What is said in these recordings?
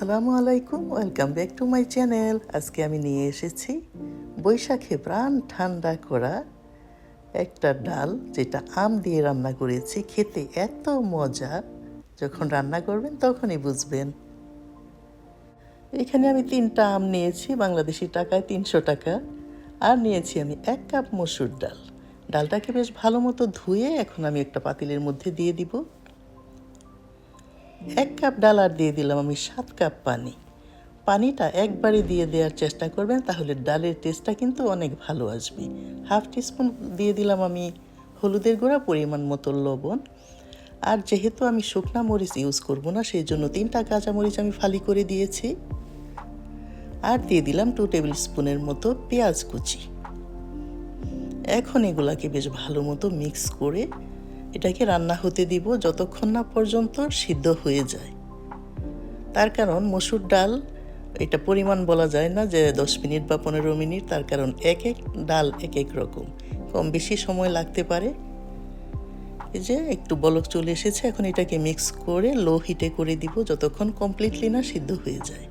আসসালামু আলাইকুম welcome back to my channel আজকে আমি নিয়ে এসেছি বৈশাখে প্রাণ ঠান্ডা করা একটা ডাল, যেটা আম দিয়ে রান্না করেছি। খেতে এত মজা, যখন রান্না করবেন তখনই বুঝবেন। এখানে আমি তিনটা আম নিয়েছি, বাংলাদেশি টাকায় তিনশো টাকা। আর নিয়েছি আমি এক কাপ মসুর ডাল। ডালটাকে বেশ ভালো মতো ধুয়ে এখন আমি একটা পাতিলের মধ্যে দিয়ে দিব। এক কাপ ডাল আর দিয়ে দিলাম আমি সাত কাপ পানি। পানিটা একবারে দিয়ে দেওয়ার চেষ্টা করবেন, তাহলে ডালের টেস্টটা কিন্তু অনেক ভালো আসবে। হাফ টিস্পুন দিয়ে দিলাম আমি হলুদের গুঁড়া, পরিমাণ মতো লবণ। আর যেহেতু আমি শুকনা মরিচ ইউজ করব না, সেই জন্য তিনটা কাঁচা মরিচ আমি ফালি করে দিয়েছি। আর দিয়ে দিলাম টু টেবিল স্পুনের মতো পেঁয়াজ কুচি। এখন এগুলাকে বেশ ভালো মতো মিক্স করে এটাকে রান্না হতে দিব যতক্ষণ না পর্যন্ত সিদ্ধ হয়ে যায়। তার কারণ মসুর ডাল, এটা পরিমাণ বলা যায় না যে দশ মিনিট বা পনেরো মিনিট, তার কারণ এক এক ডাল এক এক রকম। কম বেশি সময় লাগতে পারে। এই যে একটু বলক চলে এসেছে, এখন এটাকে মিক্স করে লো হিটে করে দিব যতক্ষণ কমপ্লিটলি না সিদ্ধ হয়ে যায়।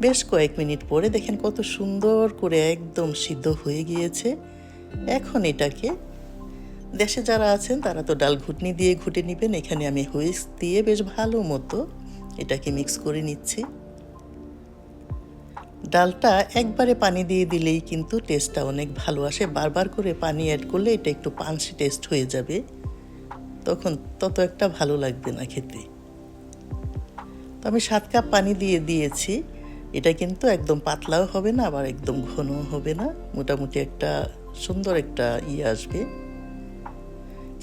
বেশ কয়েক মিনিট পরে দেখেন কত সুন্দর করে একদম সিদ্ধ হয়ে গিয়েছে। এখন এটাকে দেশে যারা আছেন, তারা তো ডাল ঘুটনি দিয়ে ঘুটে নেবেন। এখানে আমি হুইস্ক দিয়ে বেশ ভালো মতো এটাকে মিক্স করে নিচ্ছি। ডালটা একবারে পানি দিয়ে দিলেই কিন্তু টেস্টটা অনেক ভালো আসে। বারবার করে পানি অ্যাড করলে এটা একটু পানসি টেস্ট হয়ে যাবে। তখন তত একটা ভালো লাগবে না খেতে। তো আমি সাত কাপ পানি দিয়ে দিয়েছি। এটা কিন্তু একদম পাতলাও হবে না, আবার একদম ঘনও হবে না। মোটামুটি একটা সুন্দর একটা ইয়ে আসবে।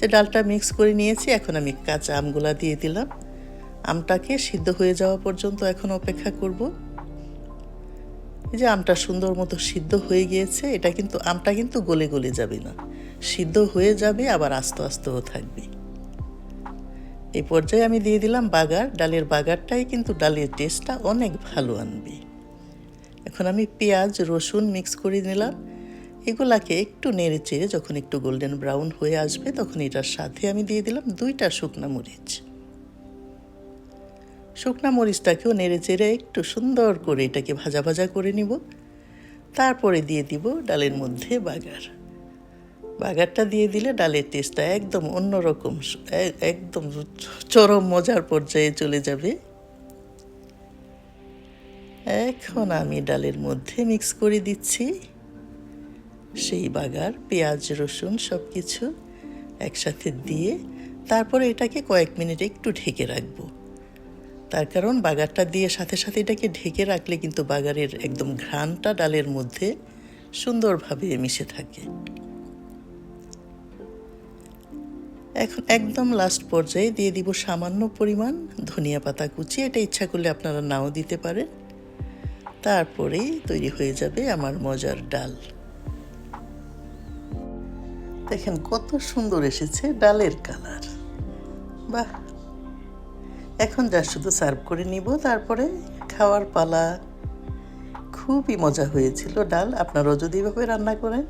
যে ডালটা মিক্স করে নিয়েছি, এখন আমি কাঁচা আমগুলা দিয়ে দিলাম। আমটাকে সিদ্ধ হয়ে যাওয়া পর্যন্ত এখন অপেক্ষা করব। এই যে আমটা সুন্দর মতো সিদ্ধ হয়ে গিয়েছে, এটা কিন্তু, আমটা কিন্তু গলে গলে যাবে না। সিদ্ধ হয়ে যাবে, আবার আস্তে আস্তেও থাকবে। এই পর্যায়ে আমি দিয়ে দিলাম বাগার। ডালের বাগারটাই কিন্তু ডালের টেস্টটা অনেক ভালো আনবে। এখন আমি পেঁয়াজ, রসুন মিক্স করে নিলাম। এগুলাকে একটু নেড়ে চেড়ে যখন একটু গোল্ডেন ব্রাউন হয়ে আসবে, তখন এটার সাথে আমি দিয়ে দিলাম দুইটা শুকনো মরিচ। শুকনা মরিচটাকেও নেড়ে চেড়ে একটু সুন্দর করে এটাকে ভাজা ভাজা করে নিব। তারপরে দিয়ে দিব ডালের মধ্যে বাগার। বাগারটা দিয়ে দিলে ডালের টেস্টটা একদম অন্যরকম একদম চরম মজার পর্যায়ে চলে যাবে। এখন আমি ডালের মধ্যে মিক্স করে দিচ্ছি। সেই বাগার, পেঁয়াজ, রসুন সব কিছু একসাথে দিয়ে তারপরে এটাকে কয়েক মিনিট একটু ঢেকে রাখব। তার কারণ বাগারটা দিয়ে সাথে সাথে এটাকে ঢেকে রাখলে কিন্তু বাগারের একদম ঘ্রাণটা ডালের মধ্যে সুন্দরভাবে মিশে থাকে। এখন একদম লাস্ট পর্যায়ে দিয়ে দিব সামান্য পরিমাণ ধনিয়া পাতা কুচি। এটা ইচ্ছা করলে আপনারা নাও দিতে পারেন। তারপরেই তৈরি হয়ে যাবে আমার মজার ডাল। দেখেন কত সুন্দর এসেছে ডালের কালার। বাহ। এখন যা শুধু সার্ভ করে নিব, তারপরে খাওয়ার পালা। খুবই মজা হয়েছিল ডাল, আপনারাও যদি এভাবে রান্না করেন,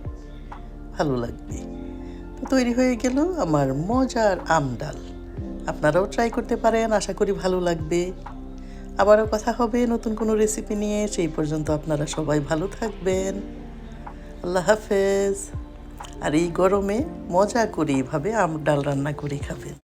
ভালো লাগবে। তো তৈরি হয়ে গেল আমার মজার আম ডাল। আপনারাও ট্রাই করতে পারেন, আশা করি ভালো লাগবে। আবারও কথা হবে নতুন কোনো রেসিপি নিয়ে, সেই পর্যন্ত আপনারা সবাই ভালো থাকবেন। আল্লাহ হাফেজ। আর এই গরমে মজা করে এভাবে আম ডাল রান্না করে খাবেন।